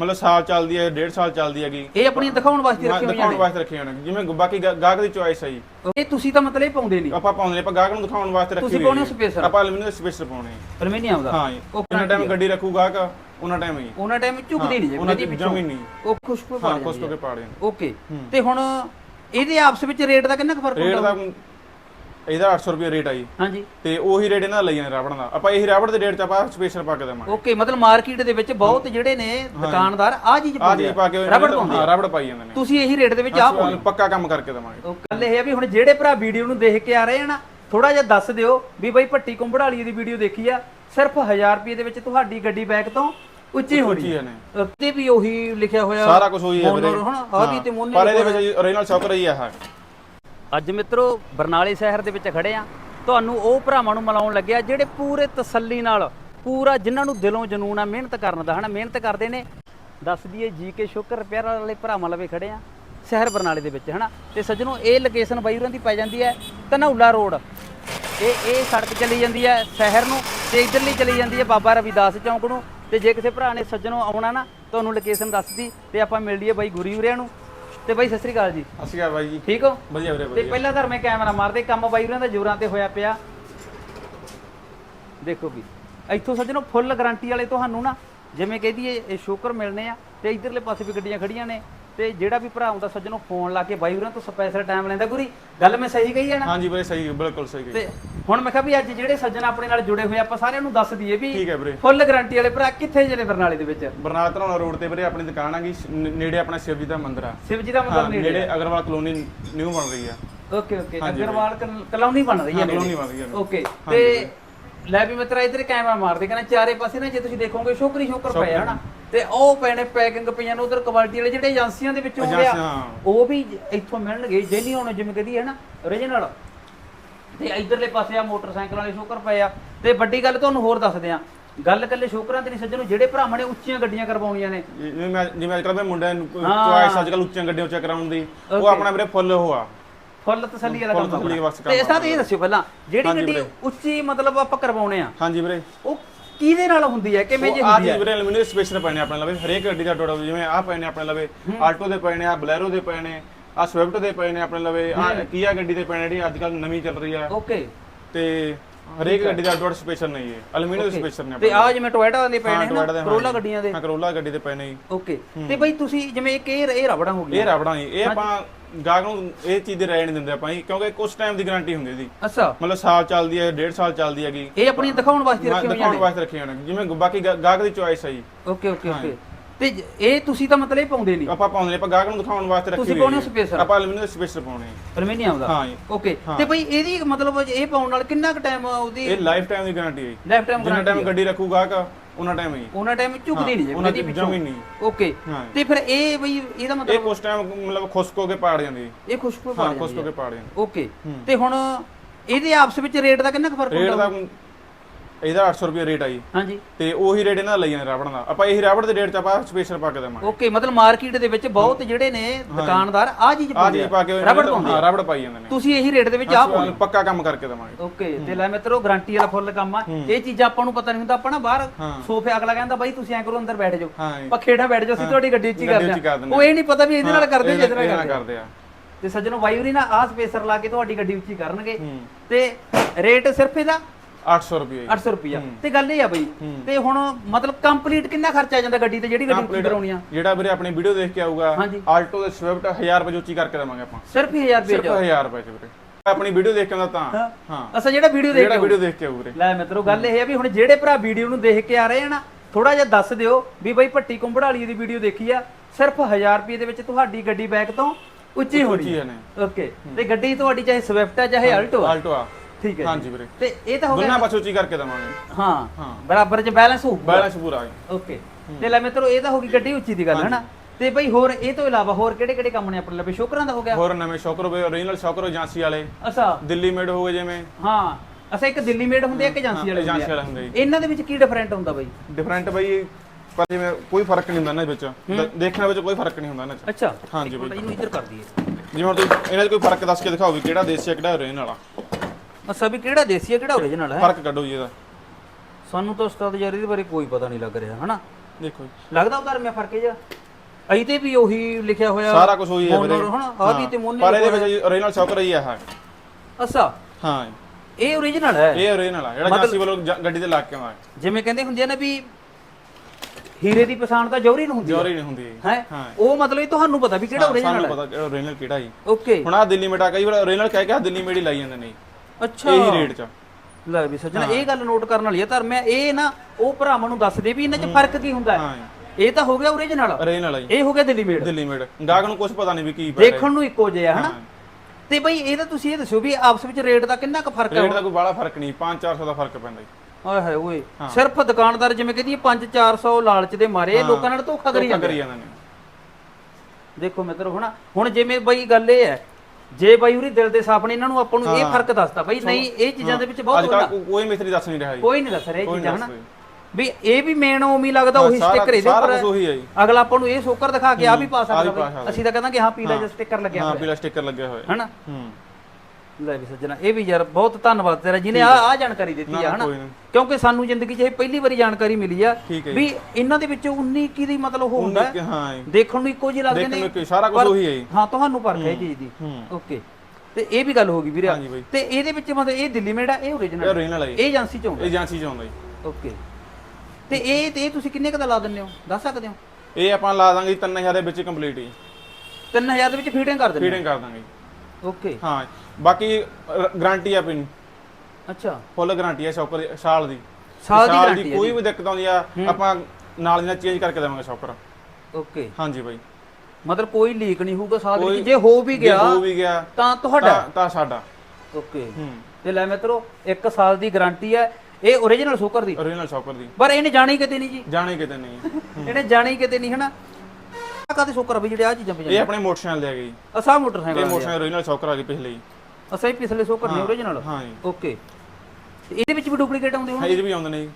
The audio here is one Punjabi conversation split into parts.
ਮਤਲਬ ਸਾਲ ਚੱਲਦੀ ਹੈ ਡੇਢ ਸਾਲ ਚੱਲਦੀ ਹੈਗੀ। ਇਹ ਆਪਣੀ ਦਿਖਾਉਣ ਵਾਸਤੇ ਹਾਂ, ਰੱਖੇ ਹੋਈਆਂ ਦਿਖਾਉਣ ਨੇ। ਵਾਸਤੇ ਰੱਖੀਆਂ ਨੇ। ਜਿਵੇਂ ਬਾਕੀ ਗਾ- ਗਾਹਕ ਦੀ ਚੁਆਇਸ ਹੈ ਜੀ। ਇਹ ਤੁਸੀਂ ਤਾਂ ਮਤਲਬ ਇਹ ਪਾਉਂਦੇ ਨਹੀਂ। ਆਪਾਂ ਪਾਉਂਦੇ ਨੇ ਆਪਾਂ ਗਾਹਕ ਨੂੰ ਦਿਖਾਉਣ ਵਾਸਤੇ ਰੱਖੀ ਤੁਸੀਂ ਹੋਈ ਪਾਉਂਦੇ ਹੋ ਹੈ। ਸਪੇਸਰ? ਆਪਾਂ ਐਲੂਮੀਨੀਅਮ ਸਪੇਸਰ ਪਾਉਣੇ ਆ। ਪਰ ਮੈਂ ਨਹੀਂ ਆਉਂਦਾ ਹਾਂ ਜੀ। ਉਹ ਜਿੰਨਾ ਟਾਈਮ ਗੱਡੀ ਰੱਖੂ ਗਾਹਕ ਉਹਨਾਂ ਟਾਈਮ ਹੀ। ਉਹਨਾਂ ਟਾਈਮ ਝੁਕਦੀ ਨਹੀਂ ਜੇ ਉਹਨਾਂ ਦੀ ਪਿੱਛੋਂ। ਜਮੀ ਨਹੀਂ। ਉਹ ਖੁਸ਼ਬੂ ਪਾ ਹਾਂ ਜਾਂਦੀ ਕੁਛ ਹੈ ਕੇ ਪਾੜੇ ਓਕੇ ਤੇ ਹੁਣ ਇਹਦੇ ਆਪਸ ਵਿੱਚ ਰੇਟ ਦਾ ਕਿੰਨਾ ਕੁ ਫ਼ਰਕ ਰੇਟ ਹੁੰਦਾ? ਦਾ ਇਹਦਾ 800 ਰੁਪਏ ਰੇਟ ਆ ਜੀ। ਹਾਂਜੀ। ਤੇ ਉਹੀ ਰੇਟ ਇਹਨਾਂ ਲਈ ਨੇ ਰਾਵਣ ਦਾ। ਆਪਾਂ ਇਹੀ ਰਾਵਣ ਦੇ ਰੇਟ ਚ ਆਪਾਂ ਸਪੇਸ਼ਲ ਪਾ ਕੇ ਦੇਵਾਂਗੇ। ਓਕੇ ਮਤਲਬ ਮਾਰਕੀਟ ਦੇ ਵਿੱਚ ਬਹੁਤ ਜਿਹੜੇ ਨੇ ਦੁਕਾਨਦਾਰ ਆ ਚੀਜ਼ ਆ ਜੀ ਪਾ ਕੇ ਰਬੜ ਪਾਉਂਦੇ ਹਾਂ ਰਬੜ ਪਾਈ ਜਾਂਦੇ ਨੇ। ਤੁਸੀਂ ਇਹੀ ਰੇਟ ਦੇ ਵਿੱਚ ਆ ਪਾਉਂਦੇ ਪੱਕਾ ਕੰਮ ਕਰਕੇ ਦੇਵਾਂਗੇ। ਉਹ ਗੱਲ ਇਹ ਹੈ ਵੀ ਹੁਣ ਜਿਹੜੇ ਭਰਾ ਵੀਡੀਓ ਨੂੰ ਦੇਖ ਕੇ ਆ ਰਹੇ ਆ ਨਾ ਥੋੜਾ ਜਿਹਾ ਦੱਸ ਦਿਓ ਵੀ ਬਈ ਭੱਟੀ ਕੁੰਬੜ ਵਾਲੀ ਦੀ ਵੀਡੀਓ ਦੇਖੀ ਆ ਸਿਰਫ 1000 ਰੁਪਏ ਦੇ ਵਿੱਚ ਤੁਹਾਡੀ ਗੱਡੀ ਬੈਕ ਤੋਂ ਉੱਚੀ ਹੋਣੀ ਹੈ ਨੇ ਉੱਤੇ ਵੀ ਉਹੀ ਲਿਖਿਆ ਹੋਇਆ ਸਾਰਾ ਕੁਝ ਹੋਈ ਹੈ ਵੀਰੇ। ਮੋਨੋ ਹਨਾ ਆਦੀ ਤੇ ਮੋਨੇ ਪਰ ਇਹਦੇ ਵਿੱਚ ਓਰੀਜਨਲ ਸ਼ੌਕਰ ਹੀ ਆ ਹੈ ਅੱਜ ਮਿੱਤਰੋ, ਬਰਨਾਲੇ ਸ਼ਹਿਰ ਦੇ ਵਿੱਚ ਖੜੇ ਆ। ਤੁਹਾਨੂੰ ਉਹ ਭਰਾਵਾਂ ਨੂੰ ਮਿਲਾਉਣ ਲੱਗਿਆ ਜਿਹੜੇ ਪੂਰੇ ਤਸੱਲੀ ਨਾਲ, ਪੂਰਾ ਜਿਨ੍ਹਾਂ ਨੂੰ ਦਿਲੋਂ ਜਨੂਨ ਆ, ਮਿਹਨਤ ਕਰਨ ਦਾ, ਹਨਾ? ਮਿਹਨਤ ਕਰਦੇ ਨੇ। ਦੱਸ ਦਈਏ ਜੀ ਕੇ ਸ਼ੁਕਰ ਰਿਪੇਅਰ ਵਾਲੇ ਭਰਾਵਾਂ ਲਵੇ ਖੜੇ ਆ, ਸ਼ਹਿਰ ਬਰਨਾਲੇ ਦੇ ਵਿੱਚ, ਹਨਾ? ਤੇ ਸੱਜਣੋ, ਇਹ ਲੋਕੇਸ਼ਨ ਬਾਈ ਉਹਨਾਂ ਦੀ ਪੈ ਜਾਂਦੀ ਹੈ, ਧਨੌਲਾ ਰੋਡ ਇਹ ਇਹ ਸੜਕ ਚਲੀ ਜਾਂਦੀ ਹੈ ਸ਼ਹਿਰ ਨੂੰ, ਤੇ ਇਧਰਲੀ ਚਲੀ ਜਾਂਦੀ ਹੈ ਬਾਬਾ ਰਵਿਦਾਸ ਚੌਂਕ ਨੂੰ। ਤੇ ਜੇ ਕਿਸੇ ਭਰਾ ਨੇ ਸੱਜਣੋਂ ਆਉਣਾ ਨਾ, ਤੁਹਾਨੂੰ ਲੋਕੇਸ਼ਨ ਦੱਸਦੀ ਤੇ ਆਪਾਂ ਮਿਲ ਲਈਏ ਬਾਈ ਗੁਰੀ ਉਰਿਆਂ ਨੂੰ। ਤੇ ਬਾਈ ਸਤਿ ਸ੍ਰੀ ਅਕਾਲ ਜੀ। ਅਸੀਂ ਆ ਬਾਈ ਜੀ। ਠੀਕ ਹੋ? ਵਧੀਆ ਵੀਰੇ ਤੇ ਵਧੀਆ। ਪਹਿਲਾਂ ਧਰ ਮੈਂ ਕੈਮਰਾ ਮਾਰਦੇ ਕੰਮ ਬਾਈ ਉਹਨਾਂ ਦਾ ਜੋਰਾਂ ਤੇ ਹੋਇਆ ਪਿਆ। ਦੇਖੋ ਵੀ ਇੱਥੋਂ ਸੱਜਣੋ ਫੁੱਲ ਗਾਰੰਟੀ ਵਾਲੇ ਤੁਹਾਨੂੰ ਨਾ ਜਿਵੇਂ ਕਹਿ ਦਈਏ ਇਹ ਸ਼ੋਕਰ ਮਿਲਨੇ ਆ ਤੇ ਇਧਰਲੇ ਪਾਸੇ ਵੀ ਗੱਡੀਆਂ ਖੜੀਆਂ ਨੇ। ਤੇ ਜਿਹੜਾ ਵੀ ਭਰਾ ਹੁੰਦਾ ਸੱਜਣੋ ਫੋਨ ਲਾ ਕੇ ਬਾਈ ਉਹਨਾਂ ਤੋਂ ਸਪੈਸ਼ਲ ਟਾਈਮ ਲੈਂਦਾ ਗੁਰੀ ਗੱਲ ਮੈਂ ਸਹੀ ਕਹੀ ਹੈ ਨਾ? ਹਾਂਜੀ ਵੀਰੇ ਸਹੀ ਬਿਲਕੁਲ ਸਹੀ ਕਹੀ ਤੇ ਹੁਣ ਮੈਂ ਕਿਹਾ ਵੀ ਅੱਜ ਜਿਹੜੇ ਸੱਜਣ ਆਪਣੇ ਨਾਲ ਜੁੜੇ ਹੋਏ ਆ, ਆਪਾਂ ਸਾਰਿਆਂ ਨੂੰ ਦੱਸ ਦਈਏ ਵੀ ਠੀਕ ਹੈ ਵੀਰੇ। ਫੁੱਲ ਗਾਰੰਟੀ ਵਾਲੇ ਭਰਾ ਕਿੱਥੇ ਜਿਹੜੇ ਬਰਨਾਲੇ ਦੇ ਵਿੱਚ? ਬਰਨਾਲਾ ਧਰੋਣਾ ਰੋਡ ਤੇ ਵੀਰੇ ਆਪਣੀ ਦੁਕਾਨ ਨ- ਨੇੜੇ ਆਪਣਾ ਸ਼ਿਵ ਜੀ ਦਾ ਮੰਦਿਰ ਆ। ਸ਼ਿਵ ਜੀ ਦਾ ਮਤਲਬ ਨੇੜੇ ਅਗਰਵਾਲ ਕਲੋਨੀ ਨਿਊ ਬਣ ਰਹੀ ਆ। ਓਕੇ ਓਕੇ ਅਗਰਵਾਲ ਕਲ- ਕਲੋਨੀ ਬਣ ਰਹੀ ਨੇੜੇ। ਕਲੋਨੀ ਬਣ ਰਹੀ ਵੀਰੇ। ਓਕੇ ਤੇ ਲੈ ਵੀ ਮਿੱਤਰਾ ਇਧਰ ਕੈਮਰਾ ਮਾਰਦੇ ਕਹਿੰਦਾ ਚਾਰੇ ਪਾਸੇ ਨਾ ਜੇ ਤੁਸੀਂ ਦੇਖੋਗੇ ਸ਼ੋਕਰੀ ਸ਼ੋਕਰ ਪਏ ਆ ਹਨਾ ਤੇ ਉਹ ਪੈਣੇ ਪੈਕਿੰਗ ਪਈਆਂ ਨੇ ਉਧਰ ਕੁਆਲਿਟੀ ਵਾਲੇ ਜਿਹੜੇ ਏਜੰਸੀਆਂ ਦੇ ਵਿੱਚੋਂ ਆਉਂਦੇ ਆ ਏਜੰਸੀਆਂ। ਉਹ ਵੀ ਇੱਥੋਂ ਮਿਲਣਗੇ ਜੈਨੂਨ ਜਿਵੇਂ ਕਹਦੀ ਹੈ ਨਾ origignal ਤੇ ਇਧਰਲੇ ਪਾਸੇ ਆ ਮੋਟਰਸਾਈਕਲ ਵਾਲੇ ਸ਼ੋਕਰ ਪਏ ਆ ਤੇ ਵੱਡੀ ਗੱਲ ਤੁਹਾਨੂੰ ਹੋਰ ਦੱਸਦੇ ਆ ਗੱਲ ਕੱਲੇ ਸ਼ੋਕਰਾਂ ਤੇ ਨਹੀਂ ਸੱਜਣੋ ਜਿਹੜੇ ਭਰਾਵਾਂ ਨੇ ਉੱਚੀਆਂ ਗੱਡੀਆਂ ਕਰਵਾਉਣੀਆਂ ਨੇ ਜਿਵੇਂ ਮੈਂ ਜਿਵੇਂ ਅੱਜ ਕੱਲ੍ਹ ਮੈਂ ਮੁੰਡਿਆਂ ਨੂੰ। ਚੁਆਇਸ ਅੱਜ ਕੱਲ੍ਹ ਉੱਚੀਆਂ ਗੱਡੀਆਂ ਉੱਚਾ ਕਰਾਉਣ ਦੀ ਉਹ Okay. ਆਪਣਾ ਵੀਰੇ ਫੁੱਲ ਹੋਆ ਫੁੱਲ ਤਸੱਲੀ ਵਾਲਾ ਫੁੱਲ ਕੰਮ ਤਸੱਲੀ ਆਪਣਾ। ਵਾਸਤੇ ਕੰਮ ਤੇ ਸਾਥ ਇਹ ਦੱਸਿਓ ਪਹਿਲਾਂ ਜਿਹੜੀ ਹਾਂਜੀ ਗੱਡੀ ਵੀਰੇ। ਉੱਚੀ ਮਤਲਬ ਆਪਾਂ ਕਰਵਾਉਣੇ ਆ ਹਾਂਜੀ ਵੀਰੇ ਉਹ ਕਿਹਦੇ ਨਾਲ ਹੁੰਦੀ ਹੈ? ਕਿਵੇਂ ਜੇ ਹੁੰਦੀ ਹੈ? ਵੀਰੇ ਐਲੂਮੀਨੀਅਮ ਸਪੇਸ਼ਲ ਪੈਣੇ ਆਪਣੇ ਲਵੇ ਹਰੇਕ ਗੱਡੀ ਦਾ ਟੋਟਲ ਜਿਵੇਂ ਆ ਪੈਣੇ ਆਪਣੇ ਲਵੇ ਆਲਟੋ ਦੇ ਪੈਣੇ ਆ ਬਲੈਰੋ ਦੇ ਪੈਣੇ ਆ ਸਵਿਫਟ ਦੇ ਪੈਣੇ ਆਪਣੇ ਲਵੇ ਆ ਕੀਆ ਗੱਡੀ ਦੇ ਪੈਣੇ ਜਿਹੜੀ ਅੱਜ ਕੱਲ ਨਵੀਂ ਚੱਲ ਰਹੀ ਆ ਓਕੇ ਤੇ ਹਰੇਕ ਗੱਡੀ ਦਾ ਡੋਟ ਸਪੇਸ਼ਲ ਨਹੀਂ ਹੈ। ਐਲੂਮੀਨੀਅਮ ਸਪੇਸ਼ਲ ਨੇ ਤੇ ਆ ਜਿਵੇਂ ਟੋਇਟਾ ਦੇ ਪੈਣੇ ਹਨ ਕਰੋਲਾ। ਗੱਡੀਆਂ ਦੇ। ਹਾਂ ਕਰੋਲਾ ਗੱਡੀ ਦੇ ਪੈਣੇ ਓਕੇ ਤੇ ਬਈ ਤੁਸੀਂ ਜਿਵੇਂ ਇੱਕ ਇਹ ਇਹ ਰਬੜਾਂ ਹੋ ਇਹ ਗਈਆਂ। ਰਬੜਾਂ ਜੀ। ਇਹ ਆਪਾਂ ਗਾਹਕ ਨੂੰ ਇਹ ਚੀਜ਼ ਦੇ ਰਾਇ ਨਹੀਂ ਦਿੰਦੇ ਆਪਾਂ ਜੀ ਕਿਉਂਕਿ ਕੁਝ ਟਾਈਮ ਦੀ ਗਾਰੰਟੀ ਹੁੰਦੀ ਇਹਦੀ ਅੱਛਾ। ਮਤਲਬ ਸਾਲ ਚੱਲਦੀ ਹੈ ਡੇਢ ਸਾਲ ਚੱਲਦੀ ਹੈਗੀ। ਇਹ ਆਪਣੀ ਦਿਖਾਉਣ ਵਾਸਤੇ ਰੱਖੀ ਦਿਖਾਉਣ ਨੇ? ਵਾਸਤੇ ਰੱਖੀਆਂ ਨੇ। ਜਿਵੇਂ ਬਾਕੀ ਗਾ- ਗਾਹਕ ਦੀ ਚੁਆਇਸ ਹੈ ਜੀ। ਓਕੇ ਓਕੇ ਓਕੇ ਤੇ ਜ- ਇਹ ਤੁਸੀਂ ਤਾਂ ਮਤਲਬ ਇਹ ਪਾਉਂਦੇ ਨਹੀਂ? ਆਪਾਂ ਪਾਉਂਦੇ ਨੇ ਆਪਾਂ ਗਾਹਕ ਨੂੰ ਦਿਖਾਉਣ ਵਾਸਤੇ ਰੱਖੀ ਤੁਸੀਂ ਹੋਈ ਪਾਉਂਦੇ ਹੋ spacer? ਆਪਾਂ ਐਲੂਮੀਨੀਅਮ ਸਪੇਸਰ ਪਾਉਣੇ ਆ। ਪਰ ਮੈਂ ਨਹੀਂ ਆਉਂਦਾ ਹਾਂ ਜੀ। ਓਕੇ ਤੇ ਬਈ ਇਹਦੀ ਮਤਲਬ ਇਹ ਪਾਉਣ ਨਾਲ ਕਿੰਨਾ ਕੁ ਟਾਈਮ ਉਹਦੀ? ਇਹ ਲਾਈਫ ਟਾਈਮ ਦੀ ਗਾਰੰਟੀ ਹੈ ਜੀ। ਲਾਈਫ ਟਾਈਮ ਜਿੰਨਾ ਟਾਈਮ ਗੱਡੀ ਰੱਖੂ ਗਾਹਕ। ਉਹਨਾਂ ਟਾਈਮ ਹੀ। ਉਹਨਾਂ ਟਾਈਮ ਝੁਕਦੀ ਨਹੀਂ ਜੇ ਉਹਨਾਂ ਦੀ ਪਿੱਛੋਂ। ਜਮੀ ਨਹੀਂ। ਓਕੇ ਹਾਂ। ਤੇ ਫਿਰ ਇਹ ਬਈ ਇਹਦਾ ਇਹ ਮਤਲਬ ਕੁਝ ਟਾਈਮ ਮਤਲਬ ਖੁਸ਼ਕ ਹੋ ਕੇ ਪਾੜ ਜਾਂਦੀ। ਹੈ। ਇਹ ਖੁਸ਼ਬੂ ਪਾ ਹਾਂ ਜਾਂਦੀ ਖੁਸ਼ਕ ਹੈ ਕੇ ਪਾੜ ਜਾਂਦੀ। ਓਕੇ ਤੇ ਹੁਣ ਇਹਦੇ ਆਪਸ ਵਿੱਚ ਰੇਟ ਦਾ ਕਿੰਨਾ ਕੁ ਫ਼ਰਕ ਰੇਟ ਹੁੰਦਾ ਦਾ ਇਹਦਾ 800 ਰੁਪਏ ਰੇਟ ਆ ਜੀ। ਹਾਂਜੀ। ਤੇ ਉਹੀ ਰੇਟ ਇਹਨਾਂ ਦਾ ਲਈ ਜਾਂਦੇ ਰਾਵਣ ਦਾ। ਆਪਾਂ ਇਹੀ ਰਾਵਣ ਦੇ ਰੇਟ ਚ ਆਪਾਂ ਸਪੇਸ਼ਲ ਪਾ ਕੇ ਦੇਵਾਂਗੇ। ਓਕੇ ਮਤਲਬ ਮਾਰਕੀਟ ਦੇ ਵਿੱਚ ਬਹੁਤ ਜਿਹੜੇ ਨੇ ਦੁਕਾਨਦਾਰ ਆ ਚੀਜ਼ ਆ। ਜੀ ਪਾ ਕੇ ਰਬੜ ਪਾਉਂਦੇ ਹਾਂ ਰਬੜ ਪਾਈ ਜਾਂਦੇ ਨੇ। ਤੁਸੀਂ ਇਹੀ ਰੇਟ ਦੇ ਵਿੱਚ ਆ ਪਾਉਂਦੇ ਪੱਕਾ ਕੰਮ ਕਰਕੇ ਦੇਵਾਂਗੇ। ਓਕੇ ਤੇ ਲੈ ਮਿੱਤਰੋ ਗਾਰੰਟੀ ਵਾਲਾ ਫੁੱਲ ਕੰਮ ਆ। ਇਹ ਚੀਜ਼ਾਂ ਆਪਾਂ ਨੂੰ ਪਤਾ ਨਹੀਂ ਹੁੰਦਾ ਆਪਾਂ ਨਾ ਬਾਹਰ ਹਾਂ। ਸੋਫੇ ਅਗਲਾ ਕਹਿੰਦਾ ਬਾਈ ਤੁਸੀਂ ਐਂ ਕਰੋ ਅੰਦਰ ਬੈਠ ਜਾਓ। ਹਾਂ ਜੀ। ਬੈਠ ਜਾਓ ਅਸੀਂ ਤੁਹਾਡੀ ਗੱਡੀ ਉੱਚੀ ਗੱਡੀ ਕਰਦੇ ਕਰ ਆ ਦਿੰਦੇ ਉਹ ਇਹ ਨਹੀਂ ਪਤਾ ਵੀ ਇਹਦੇ ਨਾਲ ਕਰਦੇ ਜਿਹਦੇ ਨਾਲ ਕਰਦੇ ਆ। ਕਰਦੇ ਆ। ਤੇ ਸੱਜਣੋ ਵਾਯੂਰੀ ਨਾ ਆਹ ਸਪੇਸਰ ਲਾ ਕੇ ਤੁਹਾਡੀ ਗੱਡੀ ਉੱਚੀ ਕਰਨਗੇ। ਹੂੰ। ਤੇ ਰੇਟ ਸਿਰਫ ਇਹਦਾ 800 ਰੁਪਏ 800 ਰੁਪਿਆ ਤੇ ਗੱਲ ਇਹ ਆ ਬਈ ਤੇ ਹੁਣ ਮਤਲਬ ਕੰਪਲੀਟ ਕਿੰਨਾ ਖਰਚਾ ਆ ਜਾਂਦਾ ਗੱਡੀ ਤੇ ਜਿਹੜੀ ਗੱਡੀ ਕਰਾਉਣੀ ਆ? ਜਿਹੜਾ ਵੀਰੇ ਆਪਣੀ ਵੀਡੀਓ ਦੇਖ ਕੇ ਆਊਗਾ। ਆਲਟੋ ਦੇ ਸਵਿਫਟ 1000 ਰੁਪਏ ਉੱਚੀ ਕਰਕੇ ਦੇਵਾਂਗੇ ਆਪਾਂ। ਸਿਰਫ 1000 ਰੁਪਏ ਸਿਰਫ ਚ 1000 ਰੁਪਏ ਚ ਵੀਰੇ। ਆਪਣੀ ਵੀਡੀਓ ਦੇਖ ਕੇ ਆਉਂਦਾ ਤਾਂ। ਹਾਂ। ਅਸਾਂ ਜਿਹੜਾ ਵੀਡੀਓ ਦੇਖ ਜਿਹੜਾ ਵੀਡੀਓ ਦੇਖ ਕੇ ਆਊ ਵੀਰੇ। ਲੈ ਮਿੱਤਰੋ ਗੱਲ ਇਹ ਹੈ ਵੀ ਹੁਣ ਜਿਹੜੇ ਭਰਾ ਵੀਡੀਓ ਨੂੰ ਦੇਖ ਕੇ ਆ ਰਹੇ ਆ ਨਾ ਥੋੜਾ ਜਿਹਾ ਦੱਸ ਦਿਓ ਵੀ ਬਈ ਭੱਟੀ ਕੁੰਬੜ ਵਾਲੀ ਦੀ ਵੀਡੀਓ ਦੇਖੀ ਆ ਸਿਰਫ 1000 ਰੁਪਏ ਦੇ ਵਿੱਚ ਤੁਹਾਡੀ ਗੱਡੀ ਬੈਕ ਤੋਂ ਉੱਚੀ ਹੋਣੀ ਹੈ। ਓਕੇ ਤੇ ਗੱਡੀ ਤੁਹਾਡੀ ਚਾਹੇ ਸਵਿਫਟ ਆ ਚਾਹੇ ਆਲਟੋ ਆ। ਆਲਟੋ ਆ। ਠੀਕ ਹੈ। ਹਾਂਜੀ ਵੀਰੇ। ਤੇ ਇਹ ਤਾਂ ਹੋ ਗਿਆ ਦੋਨਾਂ ਪਾਸੇ ਉੱਚੀ ਕਰਕੇ ਦੇਵਾਂਗੇ। ਹਾਂ ਹਾਂ। ਬਰਾਬਰ ਚ ਬੈਲੈਂਸ ਹੋਊ ਬੈਲੈਂਸ ਪੂਰਾ ਹੈ। ਓਕੇ ਤੇ ਲੈ ਮਿੱਤਰੋ ਇਹ ਤਾਂ ਹੋ ਗਈ ਗੱਡੀ ਉੱਚੀ ਦੀ ਗੱਲ ਹੈ ਨਾ ਤੇ ਬਈ ਹੋਰ ਇਹ ਤੋਂ ਇਲਾਵਾ ਹੋਰ ਕਿਹੜੇ ਕਿਹੜੇ ਕੰਮ ਨੇ ਆਪਣੇ ਲਵੇ ਸ਼ੋਕਰਾਂ ਦਾ ਹੋ ਗਿਆ। ਹੋਰ ਨਵੇਂ ਸ਼ੌਕਰ ਹੋਵੇ ਓਰੀਜਨਲ ਸ਼ੌਕਰ ਏਜੰਸੀ ਵਾਲੇ। ਅੱਛਾ। ਦਿੱਲੀ ਮੇਡ ਹੋਵੇ ਜਿਵੇਂ। ਹਾਂ। ਅਸਾ ਇੱਕ ਦਿੱਲੀ ਮੇਡ ਹੁੰਦੇ ਆ ਕਿ ਏਜੰਸੀ ਵਾਲੇ ਏਜੰਸੀ ਆ। ਵਾਲੇ ਹੁੰਦੇ ਜੀ। ਇਹਨਾਂ ਦੇ ਵਿੱਚ ਕੀ ਡਿਫਰੈਂਟ ਹੁੰਦਾ ਬਈ? ਡਿਫਰੈਂਟ ਬਈ ਪਰ ਜਿਵੇਂ ਕੋਈ ਫ਼ਰਕ ਨਹੀਂ ਹੁੰਦਾ ਇਹਨਾਂ ਦੇ ਵਿੱਚ। ਦ- ਦੇਖਣ ਵਿੱਚ ਕੋਈ ਫ਼ਰਕ ਨਹੀਂ ਹੁੰਦਾ ਇਹਨਾਂ 'ਚ। ਅੱਛਾ। ਹਾਂਜੀ ਬਈ। ਇਹਨੂੰ ਇੱਧਰ ਕਰ ਦਈਏ। ਜਿਵੇਂ ਹੁਣ ਤੁਸੀਂ ਇਹਨਾਂ 'ਚ ਕੋਈ ਫ਼ਰਕ ਦੱਸ ਕੇ ਦਿਖਾਓ ਵੀ ਕਿਹੜਾ ਦੇਸੀ ਹੈ ਕਿਹੜਾ ਓਰੀਜਨਲ ਵਾਲਾ ਅਸਾ ਵੀ ਕਿਹੜਾ ਦੇਸੀ ਹੈ ਕਿਹੜਾ ਓਰੀਜਨਲ ਹੈ ਫ਼ਰਕ ਕੱਢੋ ਜੀ ਇਹਦਾ। ਸਾਨੂੰ ਤਾਂ ਉਸਤਾਦ ਯਾਰ ਇਹਦੇ ਬਾਰੇ ਕੋਈ ਪਤਾ ਨਹੀਂ ਲੱਗ ਰਿਹਾ ਹਨਾ? ਦੇਖੋ ਜੀ। ਲੱਗਦਾ ਉਧਰ ਮੈਂ ਫ਼ਰਕ ਜਿਹਾ? ਅਈ ਤੇ ਵੀ ਉਹੀ ਲਿਖਿਆ ਹੋਇਆ ਸਾਰਾ ਕੁਝ ਹੋਈ ਹੈ ਵੀਰੇ। ਹਨਾ? ਆ ਵੀ ਤੇ ਮੋਨੇ ਪਰ ਇਹਦੇ ਵਿੱਚ ਓਰੀਜਨਲ ਸ਼ੌਕਰ ਹੀ ਆ ਹਾਂ। ਅੱਛਾ। ਹਾਂ। ਇਹ ਓਰੀਜਨਲ ਹੈ? ਇਹ ਓਰੀਜਨਲ ਆ ਜਿਹੜਾ ਜਾਂਸੀ ਵੱਲੋਂ ਜ- ਗੱਡੀ ਤੇ ਲੱਗ ਕੇ ਆਇਆ ਜਿਵੇਂ ਕਹਿੰਦੇ ਹੁੰਦੇ ਆ ਨਾ ਵੀ ਹੀਰੇ ਦੀ ਪਛਾਣ ਤਾਂ ਜੌਹਰੀ ਨੂੰ ਹੁੰਦੀ ਜੋਰੀ ਨਹੀਂ ਹੁੰਦੀ। ਹੈ? ਹਾਂ। ਉਹ ਮਤਲਬ ਇਹ ਤੁਹਾਨੂੰ ਪਤਾ ਵੀ ਕਿਹੜਾ ਹਾਂ, ਓਰੀਜਨਲ ਸਾਨੂੰ ਹੈ। ਪਤਾ ਕਿਹੜਾ ਓਰੀਜਨਲ ਕਿਹੜਾ ਜੀ। ਓਕੇ। ਹੁਣ ਆ ਦਿੱਲੀ ਮੇਟਾ ਕਈ ਵਾਰ ਓਰੀਜਨਲ ਕਹਿ ਕੇ ਆ ਦਿੱਲੀ ਮੇੜੀ ਲਾਈ ਜਾਂਦੇ ਨੇ ਅੱਛਾ। ਇਹੀ ਰੇਟ ਚ। ਲੈ ਵੀ ਸੱਜਣਾ ਇਹ ਗੱਲ ਨੋਟ ਕਰਨ ਵਾਲੀ ਹੈ ਧਰ ਮੈਂ ਇਹ ਨਾ ਉਹ ਭਰਾਵਾਂ ਨੂੰ ਦੱਸ ਦੇ ਵੀ ਇਹਨਾਂ 'ਚ ਫ਼ਰਕ ਕੀ ਹੁੰਦਾ ਹੈ। ਹਾਂ। ਇਹ ਤਾਂ ਹੋ ਗਿਆ ਓਰੀਜਨਲ ਓਰੀਜਨਲ ਜੀ। ਇਹ ਹੋ ਗਿਆ ਦਿੱਲੀ ਮੇਡ ਦਿੱਲੀ ਮੇੜ ਗਾਹਕ ਨੂੰ ਕੁਝ ਪਤਾ ਨਹੀਂ ਵੀ ਕੀ ਦੇਖਣ ਨੂੰ ਇੱਕੋ ਜਿਹਾ ਹਨਾ? ਤੇ ਬਈ ਇਹਦਾ ਤੁਸੀਂ ਇਹ ਦੱਸੋ ਵੀ ਆਪਸ ਵਿੱਚ ਰੇਟ ਦਾ ਕਿੰਨਾ ਕੁ ਫ਼ਰਕ ਹੈ ਰੇਟ ਦਾ ਕੋਈ ਬਾਹਲਾ ਫ਼ਰਕ ਨਹੀਂ 5-400 ਦਾ ਫ਼ਰਕ ਪੈਂਦਾ ਜੀ। ਆਏ ਹਾਏ ਓਏ ਸਿਰਫ ਦੁਕਾਨਦਾਰ ਜਿਵੇਂ ਕਹਿੰਦੀ 5-400 ਲਾਲਚ ਦੇ ਮਾਰੇ ਲੋਕਾਂ ਨਾਲ ਧੋਖਾ ਕਰੀ ਜਾਂਦੇ ਨੇ। ਦੇਖੋ ਮਿੱਤਰੋ ਹਨਾ? ਹੁਣ ਜਿਵੇਂ ਬਈ ਗੱਲ ਇਹ ਹੈ ਜੇ ਬਾਈ ਉਰੀ ਦਿਲ ਦੇ ਸਾਫ਼ ਨੇ ਇਹਨਾਂ ਨੂੰ ਆਪਾਂ ਨੂੰ ਇਹ ਫ਼ਰਕ ਦੱਸਦਾ ਬਈ ਨਹੀਂ ਇਹ ਚੀਜ਼ਾਂ ਦੇ ਵਿੱਚ ਬਹੁਤ ਅੱਜ ਕੋਈ ਮਿਸਤਰੀ ਦੱਸ ਨਹੀਂ ਰਿਹਾ ਜੀ। ਕੋਈ ਨਹੀਂ ਦੱਸ ਰਿਹਾ ਇਹ ਚੀਜ਼ਾਂ ਹਨਾ? ਵੀ ਇਹ ਵੀ ਮੇਨ ਉਮੀ ਲੱਗਦਾ ਉਹੀ ਸਟicker ਇਹਦੇ ਉੱਪਰ ਹੈ ਅਗਲਾ ਆਪਾਂ ਨੂੰ ਇਹ ਸੋਕਰ ਦਿਖਾ ਕੇ ਆ ਵੀ ਪਾ ਸਕਦਾ। ਅਸੀਂ ਤਾਂ ਕਹਿੰਦਾ ਕਿ ਹਾਂ ਪੀਲਾ ਜਿਹਾ ਸਟicker ਲੱਗਿਆ ਹਾਂ ਹੋਇਆ। ਪੀਲਾ ਸਟicker ਲੱਗਿਆ ਹੋਇਆ। ਹਨਾ? ਹੂੰ। ਲੈ ਵੀ ਸੱਜਣਾ ਇਹ ਵੀ ਯਾਰ ਬਹੁਤ ਧੰਨਵਾਦ ਤੇਰਾ ਜਿਹਨੇ ਆ ਆ ਜਾਣਕਾਰੀ ਦਿੱਤੀ ਆ ਹਨਾ? ਕਿਉਂਕਿ ਸਾਨੂੰ ਜ਼ਿੰਦਗੀ 'ਚ ਇਹ ਪਹਿਲੀ ਵਾਰੀ ਜਾਣਕਾਰੀ ਮਿਲੀ ਆ ਵੀ ਇਹਨਾਂ ਦੇ ਵਿੱਚੋਂ 19 21 ਦੀ ਮਤਲਬ ਉਹ ਹੁੰਦਾ। ਕਿ ਦੇਖਣ ਨੂੰ ਇੱਕੋ ਜਿਹੇ ਲੱਗਦੇ ਦੇਖਣ ਨੇ ਨੂੰ ਕਿ ਸਾਰਾ ਕੁਝ ਉਹੀ ਹੈ ਹਾਂ ਤੁਹਾਨੂੰ ਪਰਖ ਹੈ ਚੀਜ਼ ਦੀ। ਓਕੇ। ਤੇ ਇਹ ਵੀ ਗੱਲ ਹੋ ਗਈ ਵੀਰੇ। ਤੇ ਇਹਦੇ ਵਿੱਚ ਮਤਲਬ ਇਹ ਦਿੱਲੀ ਮੇਡ ਆ ਇਹ ਓਰੀਜਨਲ ਇਹ ਏਜੰਸੀ ਚੋਂ ਇਹ ਏਜੰਸੀ ਚ ਆਉਂਦਾ ਜੀ। ਓਕੇ। ਤੇ ਇਹ ਤੇ ਤੁਸੀਂ ਕਿੰਨੇ ਕੁ ਦਾ ਲਾ ਦਿੰਦੇ ਹੋ? ਦੱਸ ਸਕਦੇ ਹੋ? ਇਹ ਆਪਾਂ ਲਾ ਦਾਂਗੇ ਜੀ 3000 ਦੇ ਵਿੱਚ ਕੰਪਲੀਟ ਜੀ। 3000 ਦੇ ਵਿੱਚ ਫੀਡਿੰਗ ਕਰ ਦਿੰਦੇ ਫੀਡਿੰਗ ਕਰ ਦਾਂਗੇ ਓਕੇ ਹਾਂ ਬਾਕੀ ਗਾਰੰਟੀ ਆ ਆਪਣੀ ਅੱਛਾ। ਫੁੱਲ ਗਾਰੰਟੀ ਆ ਸ਼ੌਕਰ ਦੀ ਸਾਲ ਦੀ। ਸਾਲ ਦੀ ਗਾਰੰਟੀ ਹੈ ਕੋਈ ਵੀ ਦਿੱਕਤ ਆਉਂਦੀ ਆ ਆਪਾਂ ਨਾਲ ਦੀ ਨਾਲ ਚੇਂਜ ਕਰਕੇ ਦੇਵਾਂਗੇ ਸ਼ੌਕਰ ਓਕੇ ਹਾਂਜੀ ਬਾਈ। ਮਤਲਬ ਕੋਈ ਲੀਕ ਨਹੀਂ ਹੋਊਗਾ ਸਾਲ ਦੇ ਕੋਈ- ਜੇ ਹੋ ਵੀ ਗਿਆ ਹੋ ਵੀ ਗਿਆ ਤਾਂ ਤੁਹਾਡਾ। ਤਾਂ ਤਾਂ ਸਾਡਾ। ਓਕੇ ਹੂੰ। ਤੇ ਲੈ ਮਿੱਤਰੋ 1 ਸਾਲ ਦੀ ਗਾਰੰਟੀ ਹੈ ਇਹ ਓਰੀਜਨਲ ਸੋਕਰ ਦੀ। ਓਰੀਜਨਲ ਸ਼ੌਕਰ ਦੀ। ਪਰ ਇਹਨੇ ਜਾਣੀ ਕਿਤੇ ਨਹੀਂ ਜੀ। ਜਾਣੇ ਕਿਤੇ ਨਹੀਂ। ਇਹਨੇ ਜਾਣੀ ਕਿਤੇ ਨਹੀਂ ਹਨਾ? ਕਾਦੇ ਸੋਕਰ ਵੀ ਜਿਹੜੇ ਆ ਚੀਜ਼ਾਂ ਇਹ ਆਪਣੇ ਮੋਟਰਸਾਈਕਲ ਗਏ। ਜੀ ਅਸਾ ਇਹ ਮੋਟਰਸਾਈਕਲ ਮੋਟਰਸਾਈਕਲ ਓਰੀਜਨਲ ਸ਼ੌਕਰ ਆ ਗਏ ਪਿਛਲੇ ਜੀ ਅਸਾ ਹੀ ਪਿਛਲੇ ਸੋਕਰ ਨੇ ਓਰੀਜਨਲ ਹਾਂ ਜੀ। ਓਕੇ ਇਹਦੇ ਵਿੱਚ ਵੀ ਡੁਪਲੀਕੇਟ ਆਉਂਦੇ ਹਾਂ ਹੋਣ ਇਹਦੇ ਵੀ ਆਉਂਦੇ ਨੇ ਜੀ।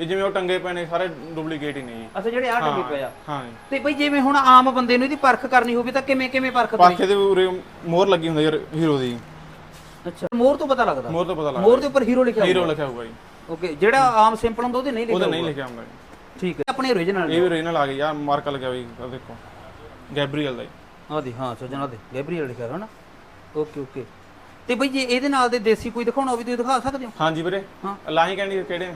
ਇਹ ਜਿਵੇਂ ਉਹ ਟੰਗੇ ਪਏ ਨੇ ਸਾਰੇ ਡੁਪਲੀਕੇਟ ਹੀ ਨੇ ਜੀ। ਅਸਾ ਜਿਹੜੇ ਆ ਟੰਗੇ ਪਏ ਆ। ਹਾਂ ਜੀ। ਤੇ ਬਈ ਜਿਵੇਂ ਹੁਣ ਆਮ ਬੰਦੇ ਨੂੰ ਇਹਦੀ ਪਰਖ ਕਰਨੀ ਹੋਵੇ ਤਾਂ ਕਿਵੇਂ ਕਿਵੇਂ ਪਰਖ ਕਰੀ ਪਾਖੇ ਦੇ ਉਰੇ ਮੋਹਰ ਲੱਗੀ ਹੁੰਦੀ ਯਾਰ ਹੀਰੋ ਦੀ। ਅੱਛਾ ਮੋਰ ਤੋਂ ਪਤਾ ਲੱਗਦਾ? ਮੋਹਰ ਤੋਂ ਪਤਾ ਲੱਗਦਾ। ਮੋਰ ਦੇ ਉੱਪਰ ਹੀਰੋ ਲਿਖਿਆ ਹੀਰੋ ਲਿਖਿਆ ਹੋਊਗਾ ਜੀ। ਓਕੇ ਜਿਹੜਾ ਆਮ ਸਿੰਪਲ ਹੁੰਦਾ ਉਹਦੇ ਨਹੀਂ ਲਿਖਿਆ ਉਹਦਾ ਹੋਊਗਾ। ਨਹੀਂ ਲਿਖਿਆ ਹੁੰਦਾ ਜੀ। ਠੀਕ ਹੈ। ਆਪਣੇ ਓਰੀਜਨਲ ਇਹ ਵੀ ਓਰੀਜਨਲ ਆ ਗਈ ਆ ਮਾਰਕ ਲੱਗਿਆ ਹੋਈ ਆ ਦੇਖੋ। ਗੈਬਰੀਅਲ ਦਾ ਆ ਦੇ ਹਾਂ ਸਜਣਾ ਦੇ ਗੈਬਰੀਅਲ ਲਿਖਿਆ ਹੋਇਆ ਨਾ। Okay okay. ਤੇ ਬਈ ਜੇ ਇਹਦੇ ਨਾਲ ਦੇ ਦੇਸੀ ਕੋਈ ਦਿਖਾਉਣਾ ਹੋਵੇ ਤੁਸੀਂ ਦਿਖਾ ਸਕਦੇ ਹੋ? ਹਾਂਜੀ ਵੀਰੇ। ਹਾਂ। ਲਾਹੀ ਕਹਿੰਦੀ ਕਿਹੜੇ?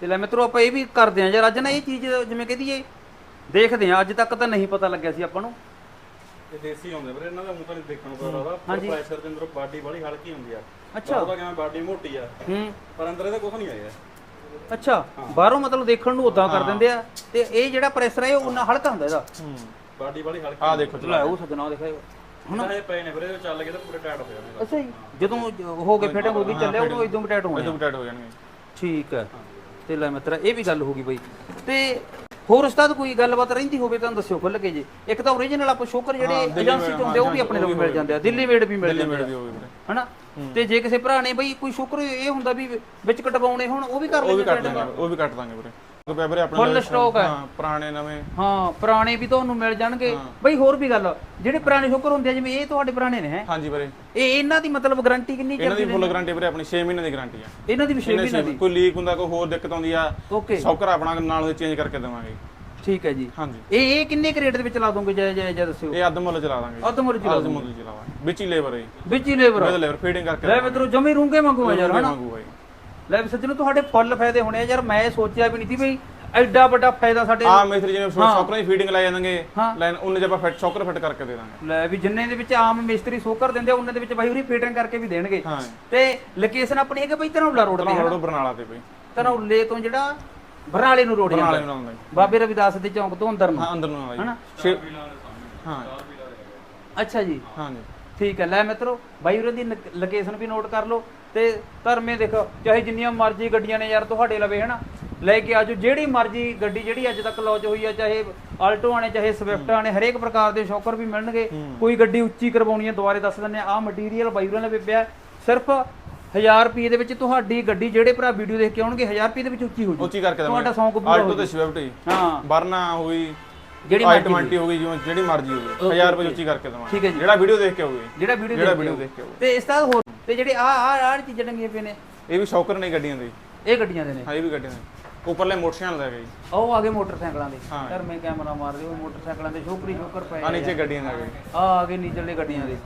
ਤੇ ਲੈ ਮਿੱਤਰੋ ਆਪਾਂ ਇਹ ਵੀ ਕਰਦੇ ਆਂ ਯਾਰ ਅੱਜ ਨਾ ਇਹ ਚੀਜ਼ ਜਿਵੇਂ ਕਹਦੀਏ ਦੇਖਦੇ ਆਂ ਅੱਜ ਤੱਕ ਤਾਂ ਨਹੀਂ ਪਤਾ ਲੱਗਿਆ ਸੀ ਆਪਾਂ ਨੂੰ। ਇਹ ਦੇਸੀ ਹੁੰਦੇ ਵੀਰੇ ਇਹਨਾਂ ਦਾ ਮੂੰਹ ਤਾਂ ਨਹੀਂ ਦੇਖਣ ਨੂੰ ਪਤਾ ਲੱਗਦਾ। ਹਾਂਜੀ। ਪ੍ਰੈਸ਼ਰ ਦੇ ਅੰਦਰੋਂ ਬਾਡੀ ਬੜੀ ਹਲਕੀ ਹੁੰਦੀ ਆ। ਅੱਛਾ। ਉਹਦਾ ਕਿਵੇਂ ਬਾਡੀ ਮੋਟੀ ਆ। ਹੂੰ। ਪਰ ਅੰਦਰ ਇਹਦਾ ਕੁਝ ਨਹੀਂ ਆਇਆ। ਅੱਛਾ ਬਾਹਰੋਂ ਮਤਲਬ ਦੇਖਣ ਨੂੰ ਉਦਾਂ ਕਰ ਦਿੰਦੇ ਆ। ਤੇ ਇਹ ਜਿਹੜਾ ਪ੍ਰੈਸ਼ਰ ਹੈ ਇਹ ਉਹਨਾਂ ਹਲਕਾ ਹੁੰਦਾ ਇਹਦਾ। ਹੂੰ। ਬਾਡੀ ਬੜੀ ਹਲਕੀ ਆ ਦੇਖੋ ਲੈ ਉਹ ਸਜਣਾ ਦਿਖਾਓ ਹੁਣ ਇਹ ਪਏ ਨੇ ਵੀਰੇ ਉਹ ਚੱਲ ਕੇ ਤਾਂ ਪੂਰੇ ਟਾਈਟ ਹੋ ਜਾਣਗੇ। ਅੱਛਾ ਜੀ। ਜਦੋਂ ਹੋ ਗਏ ਫਿਟਿੰਗ ਹੋ ਗਈ ਚੱਲਿਆ ਉਦੋਂ ਇਦੋਂ ਟਾਈਟ ਹੋਣੇ ਇਹਦੇ ਟਾਈਟ ਹੋ ਜਾਣਗੇ। ਠੀਕ ਹੈ। ਤੇ ਲੈ ਮਿੱਤਰਾ ਇਹ ਵੀ ਗੱਲ ਹੋ ਗਈ ਬਈ। ਤੇ ਹੋਰ ਉਸਤਾਦ ਕੋਈ ਗੱਲਬਾਤ ਰਹਿੰਦੀ ਹੋਵੇ ਤਾਂ ਦੱਸਿਓ ਖੁੱਲ ਕੇ ਜੀ। ਇੱਕ ਤਾਂ ਓਰੀਜਨਲ ਆਪਾਂ ਸ਼ੋਕਰ ਜਿਹੜੇ ਏਜੰਸੀ ਚ ਹੁੰਦੇ ਉਹ ਵੀ ਆਪਣੇ ਤੋਂ ਮਿਲ ਜਾਂਦੇ ਆ। ਦਿੱਲੀ ਵੇਡ ਵੀ ਮਿਲ ਜਾਂਦੇ ਆ। ਹਨਾ? ਤੇ ਜੇ ਕਿਸੇ ਭਰਾ ਨੇ ਬਈ ਕੋਈ ਸ਼ੁਕਰ ਇਹ ਹੁੰਦਾ ਵੀ ਵਿੱਚ ਕਟਵਾਉਣੇ ਹੁਣ ਉਹ ਵੀ ਕਰ ਉਹ ਵੀ ਲੈਂਦੇ ਕੱਟ ਦਾਂਗੇ ਉਹ ਵੀ ਕੱਟ ਦਾਂਗੇ ਵੀਰੇ। ਵੀਰੇ ਆਪਣੇ Full ਨਾਲ- stock ਹੈ। ਹਾਂ ਪੁਰਾਣੇ ਨਵੇਂ। ਹਾਂ ਪੁਰਾਣੇ ਵੀ ਤੁਹਾਨੂੰ ਮਿਲ ਜਾਣਗੇ। ਬਈ ਹੋਰ ਵੀ ਗੱਲ ਜਿਹੜੇ ਪੁਰਾਣੇ ਸ਼ੁਕਰ ਹੁੰਦੇ ਆ ਜਿਵੇਂ ਇਹ ਤੁਹਾਡੇ ਪੁਰਾਣੇ ਨੇ ਹੈ? ਹਾਂਜੀ ਵੀਰੇ। ਇਹ ਇਹਨਾਂ ਦੀ ਮਤਲਬ ਗਾਰੰਟੀ ਕਿੰਨੀ ਇਹਨਾਂ ਚੱਲਦੀ ਦੀ ਫੁੱਲ ਗਾਰੰਟੀ ਵੀਰੇ ਆਪਣੀ 6 ਮਹੀਨੇ ਦੀ ਗਾਰੰਟੀ ਆ। ਇਹਨਾਂ ਦੀ ਵੀ 6 ਮਹੀਨੇ ਦੀ। ਕੋਈ ਲੀਕ ਹੁੰਦਾ ਕੋਈ ਹੋਰ ਦਿੱਕਤ ਆਉਂਦੀ ਆ ਓਕੇ ਸੌਕਰ ਆਪਣਾ ਨਾਲ ਉਹ ਚੇਂਜ ਕਰਕੇ ਦੇਵਾਂਗੇ। ਠੀਕ ਹੈ ਜੀ। ਹਾਂਜੀ। ਇਹ ਇਹ ਕਿੰਨੇ ਕੁ ਰੇਟ ਦੇ ਵਿੱਚ ਲਾ ਦੋਗੇ ਜੈ ਜੈ ਜੈ ਦੱਸਿਓ? ਇਹ ਅੱਧ ਮੁੱਲ ਚਲਾ ਦਾਂਗੇ। ਅੱਧ ਮੁੱਲ ਚ ਲਾ ਅੱਧ ਮੁੱਲ ਚਲਾਵਾਂਗੇ ਵਿੱਚ ਹੀ ਲੇਬਰ ਹੈ। ਵਿੱਚ ਹੀ ਲੇਬਰ ਉਹਦੇ ਲੇਬਰ ਫੀਡਿੰਗ ਕਰਕੇ ਲੈ ਮਿੱਤਰੋ ਜਮੀ ਰੂੰਗੇ ਯਾਰ ਹਨਾ? ਲੈ ਵੀ ਸੱਜਣੋ ਤੁਹਾਡੇ ਫੁੱਲ ਫਾਇਦੇ ਹੋਣੇ ਆ ਯਾਰ ਮੈਂ ਸੋਚਿਆ ਵੀ ਨਹੀਂ ਸੀ ਬਈ ਐਡਾ ਵੱਡਾ ਫਾਇਦਾ ਸਾਡੇ ਆ ਮਿਸਤਰੀ ਜਿਵੇਂ ਸੌਕਰਾਂ ਦੀ ਫੀਡਿੰਗ ਲੈ ਜਾਂਦੇ ਹਾਂ। ਲਾਈਨ ਉਹਨੇ ਜੇ ਆਪਾਂ ਫਿੱਟ ਸੌਕਰ ਫਿੱਟ ਕਰਕੇ ਦੇ ਦਾਂਗੇ। ਲੈ ਵੀ ਜਿੰਨੇ ਦੇ ਵਿੱਚ ਆਮ ਮਿਸਤਰੀ ਸੋਕਰ ਦਿੰਦੇ ਆ ਉਹਨਾਂ ਦੇ ਵਿੱਚ ਬਾਈ ਉਹਰੀ ਫੀਟਿੰਗ ਕਰਕੇ ਵੀ ਦੇਣਗੇ। ਹਾਂ। ਤੇ ਲੋਕੇਸ਼ਨ ਆਪਣੀ ਹੈਗੀ ਬਈ ਧਨੌਲਾ ਰੋਡ ਤੇ ਰੋਡ ਬਰਨਾਲਾ ਤੇ ਬਈ। ਧਨੌਲੇ ਤੋਂ ਜਿਹੜਾ ਬਰਨਾਲੇ ਨੂੰ ਰੋਡ ਬਰਨਾਲੇ ਜਾਂਦਾ ਨੂੰ ਆਉਂਦਾ ਜੀ। ਬਾਬੇ ਰਵਿਦਾਸ ਦੇ ਚੌਂਕ ਤੋਂ ਅੰਦਰ ਨੂੰ। ਹਾਂ ਅੰਦਰ ਨੂੰ ਆਉਂਦਾ ਹਨਾ? ਜੀ ਛੇ- ਹਾਂ। ਅੱਛਾ ਜੀ। ਹਾਂ ਜੀ। ਠੀਕ ਹੈ ਲੈ ਮਿੱਤਰੋ ਬਾਈ ਉਹਨਾਂ ਦੀ ਲੋਕੇਸ਼ਨ ਵੀ ਨੋਟ ਕਰ ਲਓ। ਤੇ ਧਰਮੇ ਦੇਖੋ ਚਾਹੇ ਜਿੰਨੀਆਂ ਮਰਜ਼ੀ ਗੱਡੀਆਂ ਨੇ ਯਾਰ ਤੁਹਾਡੇ ਲਵੇ ਹਨਾ? ਲੈ ਕੇ ਆਜੋ ਜਿਹੜੀ ਮਰਜ਼ੀ ਗੱਡੀ ਜਿਹੜੀ ਅੱਜ ਤੱਕ ਲੌਂਚ ਹੋਈ ਆ ਚਾਹੇ ਆਲਟੋ ਆਣੇ ਚਾਹੇ ਸਵਿਫਟ ਆਣੇ ਹਰੇਕ ਪ੍ਰਕਾਰ ਦੇ ਸ਼ੌਕਰ ਵੀ ਮਿਲਣਗੇ। ਕੋਈ ਗੱਡੀ ਉੱਚੀ ਕਰਵਾਉਣੀ ਹੈ ਦੁਬਾਰੇ ਦੱਸ ਦਿੰਦੇ ਆ ਮਟੀਰੀਅਲ ਉਹਨਾਂ ਨੇ ਪਿਆ ਸਿਰਫ 1000 ਰੁਪਏ ਦੇ ਵਿੱਚ ਤੁਹਾਡੀ ਗੱਡੀ ਜਿਹੜੇ ਭਰਾ ਵੀਡੀਓ ਦੇਖ ਕੇ ਆਉਣਗੇ 1000 ਰੁਪਏ ਦੇ ਵਿੱਚ ਉੱਚੀ ਹੋ ਜੂ। ਉੱਚੀ ਕਰਕੇ ਤੁਹਾਡਾ ਸੌਂਕ ਪੂਰਾ ਆਲਟੋ ਹੋ ਤੇ ਸਵਿਫਟ ਜੀ ਹਾਂ। ਵਰਨਾ ਹੋਈ ਜਿਹੜੀ ਮਰਜ਼ੀ 20 ਹੋਗੀ ਜਿਵੇਂ ਜਿਹੜੀ ਮਰਜ਼ੀ ਹੋਵੇ। Okay, 1000 ਰੁਪਏ ਉੱਚੀ ਕਰਕੇ ਹੈ ਜੀ। ਜਿਹੜਾ ਵੀਡੀਓ ਦੇਖ ਕੇ ਹੋਵੇ ਜਿਹੜਾ ਵੀਡੀਓ ਦੇਖ ਕੇ ਹੋਵੇ ਤੇ ਇਸ ਤਰ੍ਹਾਂ ਹੋਰ ਤੇ ਜਿਹੜੇ ਆ ਆ ਆਹ ਚੀਜ਼ਾਂ ਡੰਗੀਆਂ ਪਈਆਂ ਨੇ। ਇਹ ਵੀ ਸ਼ੌਕਰ ਨੇ ਗੱਡੀਆਂ ਦੇ। ਇਹ ਗੱਡੀਆਂ ਦੇ ਨੇ। ਹਾਂ ਇਹ ਵੀ ਗੱਡੀਆਂ ਦੇ। ਉੱਪਰਲੇ ਮੋਟਰਸਾਈਕਲ ਦਾ ਹੈਗਾ ਜੀ ਉਹ ਆ ਗਏ ਮੋਟਰਸਾਈਕਲਾਂ ਦੇ। ਹਾਂ। ਮੈਂ ਕੈਮਰਾ ਮਾਰ ਦਿਓ ਮੋਟਰਸਾਈਕਲਾਂ ਦੇ ਸ਼ੋਕਰੀ ਸ਼ੋਕਰ ਪਏ ਆ ਨੀਚੇ ਗੱਡੀਆਂ ਦਾ ਹੈਗਾ ਜੀ ਆ ਆ ਗਏ ਨੀਚਲੇ ਗੱਡੀਆਂ ਦੇ।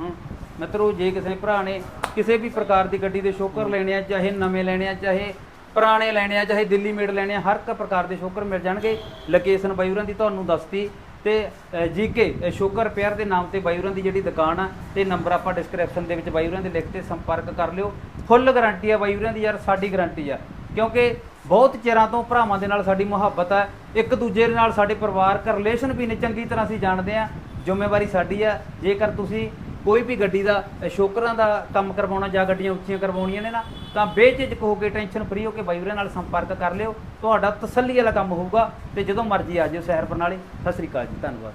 ਹੂੰ। ਮਿੱਤਰੋ ਜੇ ਕਿਸੇ ਭਰਾ ਨੇ ਕਿਸੇ ਵੀ ਪ੍ਰਕਾਰ ਦੀ ਗੱਡੀ ਦੇ ਸ਼ੋਕਰ ਲੈਣੇ ਆ ਚਾਹੇ ਨਵੇਂ ਲੈਣੇ ਆ ਚਾਹੇ ਪੁਰਾਣੇ ਲੈਣੇ ਆ ਚਾਹੇ ਦਿੱਲੀ ਮੇਡ ਲੈਣੇ ਆ ਹਰ ਇੱਕ ਪ੍ਰਕਾਰ ਦੇ ਸ਼ੋਕਰ ਮਿਲ ਜਾਣਗੇ। ਲੋਕੇਸ਼ਨ ਬਾਈਵਰਾਂ ਦੀ ਤੁਹਾਨੂੰ ਦੱਸਤੀ। ਤੇ ਜੀਕੇ ਸ਼ੋਕਰ ਰਿਪੇਅਰ ਦੇ ਨਾਮ ਤੇ ਬਾਈਵਰਾਂ ਦੀ ਜਿਹੜੀ ਦੁਕਾਨ ਆ, ਤੇ ਨੰਬਰ ਆਪਾਂ ਡਿਸਕ੍ਰਿਪਸ਼ਨ ਦੇ ਵਿੱਚ ਬਾਈਵਰਾਂ ਦੇ ਲਿਖ 'ਤੇ ਸੰਪਰਕ ਕਰ ਲਿਓ। ਫੁੱਲ ਗਾਰੰਟੀ ਆ ਬਾਈਵਰਾਂ ਦੀ, ਯਾਰ, ਸਾਡੀ ਗਾਰੰਟੀ ਆ। ਕਿਉਂਕਿ ਬਹੁਤ ਚਿਰਾਂ ਤੋਂ ਭਰਾਵਾਂ ਦੇ ਨਾਲ ਸਾਡੀ ਮੁਹੱਬਤ ਹੈ ਇੱਕ ਦੂਜੇ ਦੇ ਨਾਲ ਸਾਡੇ ਪਰਿਵਾਰਕ ਰਿਲੇਸ਼ਨ ਵੀ ਨੇ, ਚੰਗੀ ਤਰ੍ਹਾਂ ਅਸੀਂ ਜਾਣਦੇ ਆ, ਜ਼ਿੰਮੇਵਾਰੀ ਸਾਡੀ ਆ। ਜੇਕਰ ਤੁਸੀਂ ਕੋਈ ਵੀ ਗੱਡੀ ਦਾ ਸ਼ੋਕਰਾਂ ਦਾ ਕੰਮ ਕਰਵਾਉਣਾ ਜਾਂ ਗੱਡੀਆਂ ਉੱਚੀਆਂ ਕਰਵਾਉਣੀਆਂ ਨੇ ਨਾ ਤਾਂ ਬੇਝਿਜਕ ਹੋ ਕੇ ਟੈਨਸ਼ਨ ਫਰੀ ਹੋ ਕੇ ਬਾਈਵਰੇ ਨਾਲ ਸੰਪਰਕ ਕਰ ਲਿਓ। ਤੁਹਾਡਾ ਤਸੱਲੀ ਵਾਲਾ ਕੰਮ ਹੋਊਗਾ ਤੇ ਜਦੋਂ ਮਰਜ਼ੀ ਆ ਜਿਓ ਸ਼ਹਿਰ ਬਰਨਾਲੇ ਸਤਿ ਸ੍ਰੀ ਅਕਾਲ ਜੀ, ਧੰਨਵਾਦ।